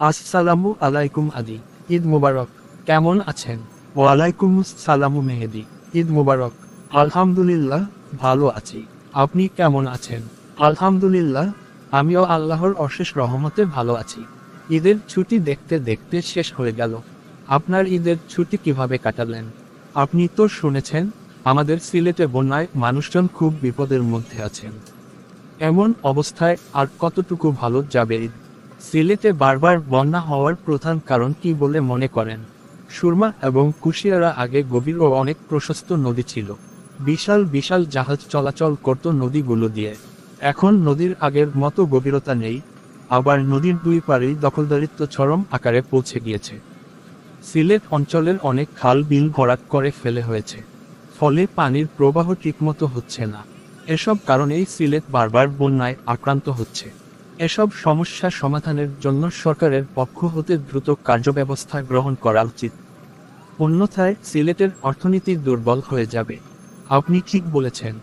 আসসালামু আলাইকুম আদি। ঈদ মুবারক। কেমন আছেন? ওয়ালাইকুম সালামু মেহেদি। ঈদ মুবারক। আলহামদুলিল্লাহ, ভালো আছি। আপনি কেমন আছেন? আলহামদুলিল্লাহ, আমিও আল্লাহর অশেষ রহমতে ভালো আছি। ঈদের ছুটি দেখতে দেখতে শেষ হয়ে গেল। আপনার ঈদের ছুটি কীভাবে কাটালেন? আপনি তো শুনেছেন, আমাদের সিলেটে বন্যায় মানুষজন খুব বিপদের মধ্যে আছেন। এমন অবস্থায় আর কতটুকু ভালো যাবে ঈদ? সিলেটে বারবার বন্যা হওয়ার প্রধান কারণ কি বলে মনে করেন? সুরমা এবং কুশিয়ারা আগে গভীর ও অনেক প্রশস্ত নদী ছিল। বিশাল বিশাল জাহাজ চলাচল করত নদীগুলো দিয়ে। এখন নদীর আগের মতো গভীরতা নেই, আবার নদীর দুই পারেই দখলদারিত্ব চরম আকারে পৌঁছে গিয়েছে। সিলেট অঞ্চলের অনেক খাল বিল ভরাট করে ফেলে হয়েছে, ফলে পানির প্রবাহ ঠিকমতো হচ্ছে না। এসব কারণেই সিলেট বারবার বন্যায় আক্রান্ত হচ্ছে। এসব সমস্যা সমাধানের জন্য সরকারের পক্ষ হতে দ্রুত কার্যব্যবস্থা গ্রহণ করা উচিত। অন্যথায় সিলেটের অর্থনীতি দুর্বল হয়ে যাবে। আপনি ঠিক বলেছেন।